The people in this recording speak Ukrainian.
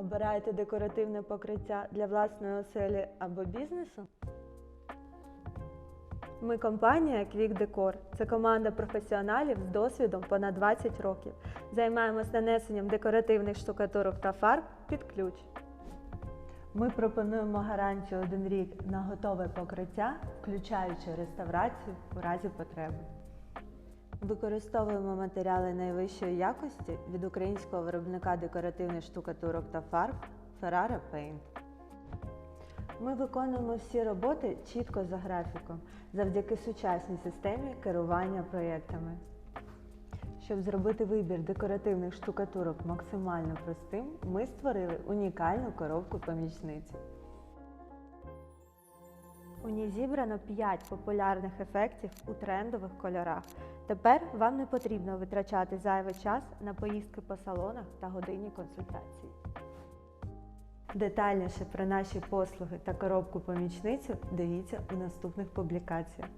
Обираєте декоративне покриття для власної оселі або бізнесу? Ми компанія Quick Decor. Це команда професіоналів з досвідом понад 20 років. Займаємось нанесенням декоративних штукатурок та фарб під ключ. Ми пропонуємо гарантію один рік на готове покриття, включаючи реставрацію у разі потреби. Використовуємо матеріали найвищої якості від українського виробника декоративних штукатурок та фарб Ferrara Paint. Ми виконуємо всі роботи чітко за графіком, завдяки сучасній системі керування проєктами. Щоб зробити вибір декоративних штукатурок максимально простим, ми створили унікальну коробку помічниці. У ній зібрано 5 популярних ефектів у трендових кольорах. Тепер вам не потрібно витрачати зайвий час на поїздки по салонах та годинні консультації. Детальніше про наші послуги та коробку помічницю дивіться у наступних публікаціях.